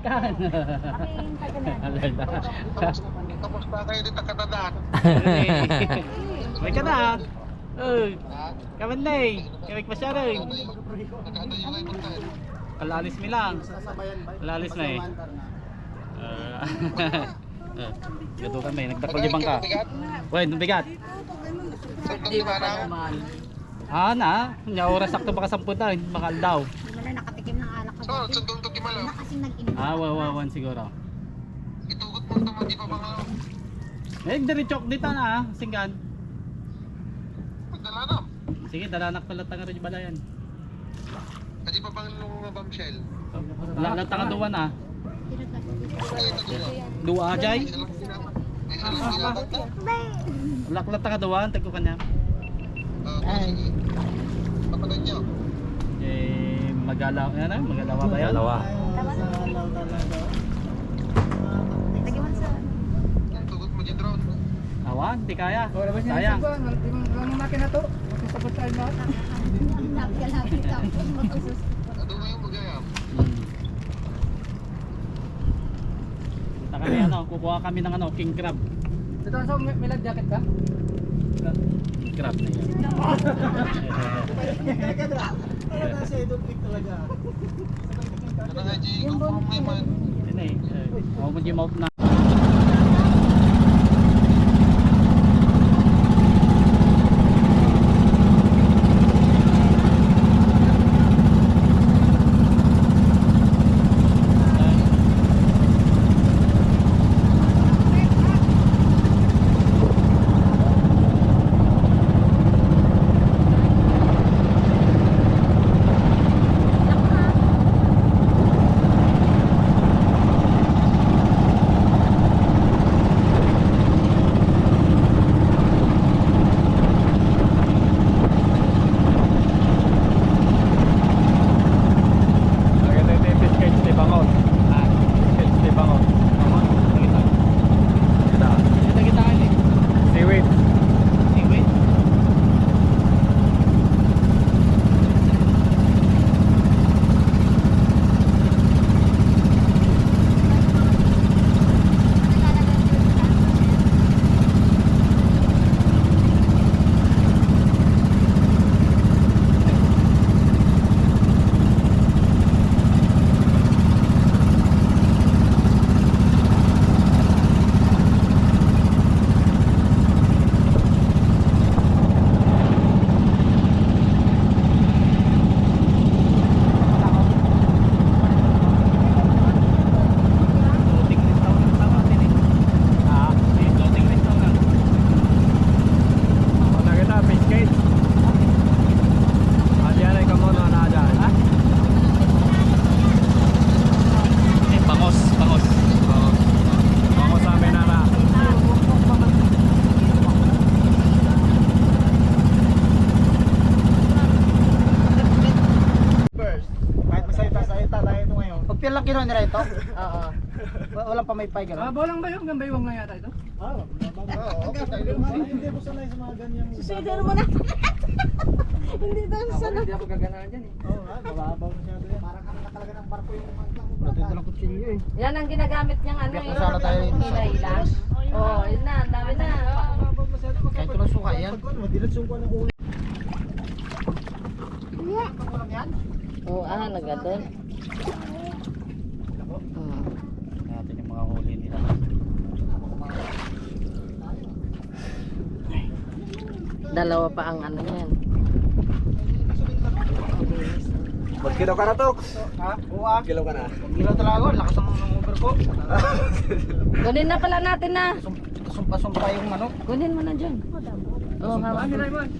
may kan. Aking tagalan. Alerta. Kamusta kayo dito katandaan? may ka na. Oh, kaman na eh. Kawik pa siya rin. Kalalis mi lang. Kalalis na eh. Uh, Gato kami, nagdakol yung bangka. Wen, bigat. Ba na? Ah. Nya oras sakto baka samputan, bakal daw. Hindi mo na nakatikim kagabi. sundong to kimalo. Wala kasing nag-inom. Ah, wawawan siguro. Itugot mo ito mo, di pa ba nga? Eh, diretso dito na ah, singgan. Magdala na. Sige, dalanak pala tanga rin balayan. Hindi pa bang nung bombshell? Wala lang tanga duwan ah. Ay. Duwa jay. Wala lang tanga duwan, tagko kanya. Sige. Kapatid nyo. Eh, magalaw, ano, magalawa ba yan? Dalawa. Lagyan mo sa... Tugot mo dyan drone. Awan, di kaya. Oh, labas niya Sayang. yung makina to. Magkasabot tayo lahat. Lapit-lapit tapos matusus. Ano mo yung magayam? Punta kami ano, kukuha kami ng ano, king crab. Ito sa may, may life jacket ka? King crab na yan. Ano nga, G? Kung problema. Yun eh. Ako mo yung mouth na. Ito. Pag lang kinuha nila ito? Oo. Walang pamaypay Ah, bolang ba yun? Gambaywang nga yata ito. Oo. Okay tayo. Hindi ko sanay sa mga ganyan. Susidero mo na. Hindi daw Ako rin, hindi ako gaganaan dyan eh. Oo, ah, mababaw masyado yan. Parang kami nakalaga ng barko yung mangkang. Natito ng kutsilyo eh. Yan ang ginagamit niyang ano Kaya eh. kung sana tayo Hila-hila. Oo, yun na, ang dami na. Kahit ito ng suka yan. Oo, ah, nagadol. Hmm. Natin yung mga huli nila. Dalawa pa ang ano yan. Magkilo ka na, Tox. Ha? Ah. Kilo ka na. Kilo talaga. Lakas ng uber ko. Kunin na pala natin na. Sumpa-sumpa yung ano. Kunin mo na dyan. Oh, yun?